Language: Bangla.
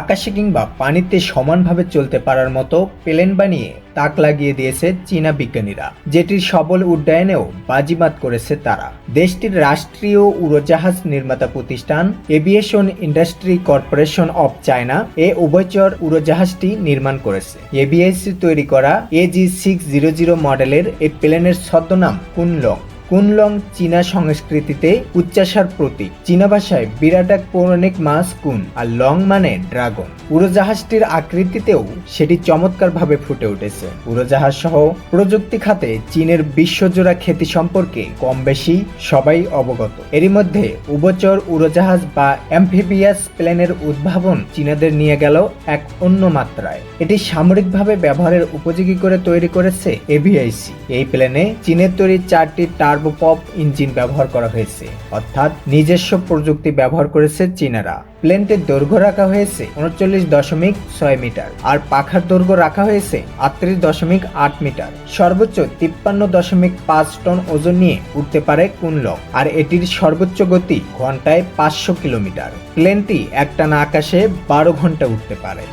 আকাশে কিংবা পানিতে সমানভাবে চলতে পারার মতো প্লেন বানিয়ে তাক লাগিয়ে দিয়েছে চীনা বিজ্ঞানীরা, যেটির সবল উড্ডয়নেও বাজিমাত করেছে তারা। দেশটির রাষ্ট্রীয় উড়োজাহাজ নির্মাতা প্রতিষ্ঠান aviation industry corporation of China এ উভয়চর উড়োজাহাজটি নির্মাণ করেছে। এবিএসসি তৈরি করা এজি সিক্স জিরো জিরো মডেলের এই প্লেনের ছদ্মনাম কুনলং। কুনলং চীনা সংস্কৃতিতে উচ্চাসার প্রতীক। চীনা ভাষায় বিরাট এক পৌরাণিক মাছ কুন আর লং মানে ড্রাগন। উড়োজাহাজটির আকৃতিতেও সেটি চমৎকারভাবে ফুটে উঠেছে। উড়োজাহাজ সহ প্রযুক্তি খাতে চীনের বিশ্বজোড়া খ্যাতি সম্পর্কে কম বেশি সবাই অবগত। এরই মধ্যে উভচর উড়োজাহাজ বা অ্যাম্ফিবিয়াস প্লেনের উদ্ভাবন চীনাদের নিয়ে গেল এক অন্য মাত্রায়। এটি সামরিকভাবে ব্যবহারের উপযোগী করে তৈরি করেছে এভিআইসি এই প্লেনে চীনের তৈরি চারটি টার্বোপপ ইঞ্জিন ব্যবহার করা হয়েছে, অর্থাৎ নিজস্ব প্রযুক্তি ব্যবহার করেছে চীনারা। প্লেনটির দৈর্ঘ্য রাখা হয়েছে উনচল্লিশ দশমিক ছয় মিটার, আর পাখার দৈর্ঘ্য রাখা হয়েছে আটত্রিশ দশমিক আট মিটার। সর্বোচ্চ তিপ্পান্ন দশমিক পাঁচ টন ওজন নিয়ে উঠতে পারে কুনলক, আর এটির সর্বোচ্চ গতি ঘন্টায় পাঁচশো কিলোমিটার। প্লেনটি একটানা আকাশে বারো ঘণ্টা উঠতে পারে।